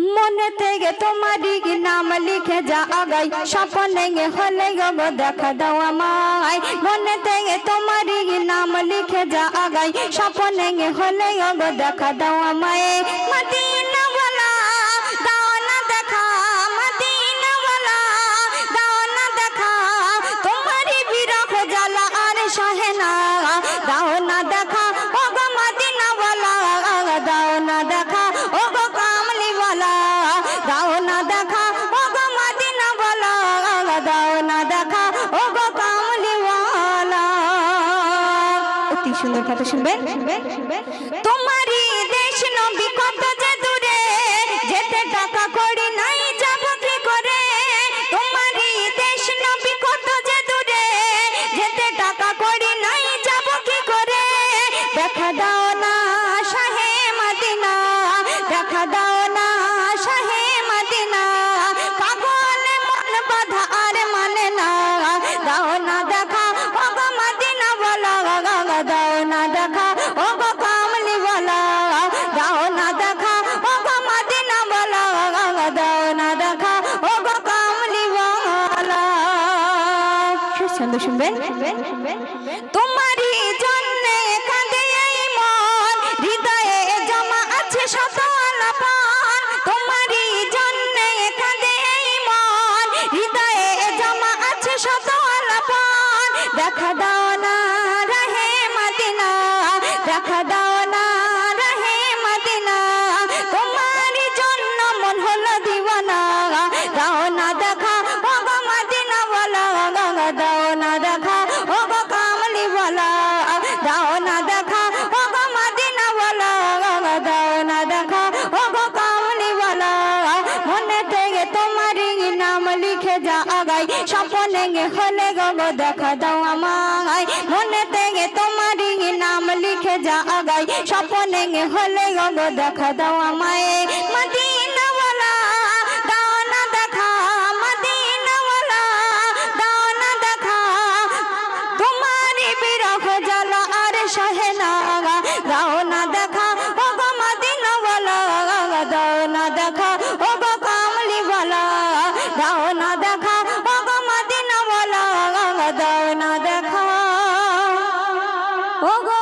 মনে থেকে তোমারই নাম লিখে যা আগাই। স্বপ্নে হলে গব, দেখা দাও আমায়। মনে থেকে তোমারই নাম লিখে যা আগাই। স্বপ্নে হলে গব, দেখা দাও আমায়। সুন্দর কথা শুনবেন তোমারই দেশ নবী কত যে দূরে, যেতে টাকা করি নাই, যাব কি করে? তোমারই দেশ নবী কত যে দূরে, যেতে টাকা করি নাই, যাব কি করে? দেখা দাও না শাহে মদিনা, দেখা দাও না শাহে মদিনা, পাগলে মন বাধা আর মানে না, দাও সুন্দর শুনবেন তোমারই জন্যে কাঁদে এই মন, হৃদয়ে জমা আছে শত আলাপন। তোমারই জন্যে কাঁদে এই মন, হৃদয়ে জমা আছে শত আলাপন। দেখা দাও আগাই স্বপনে হলে গো দেখা দাও আমায়। মনে থেকে তোমারই নাম লিখে যা আগাই স্বপনে হলে গো দেখা দাও আমায়। Medina ¡Ojo!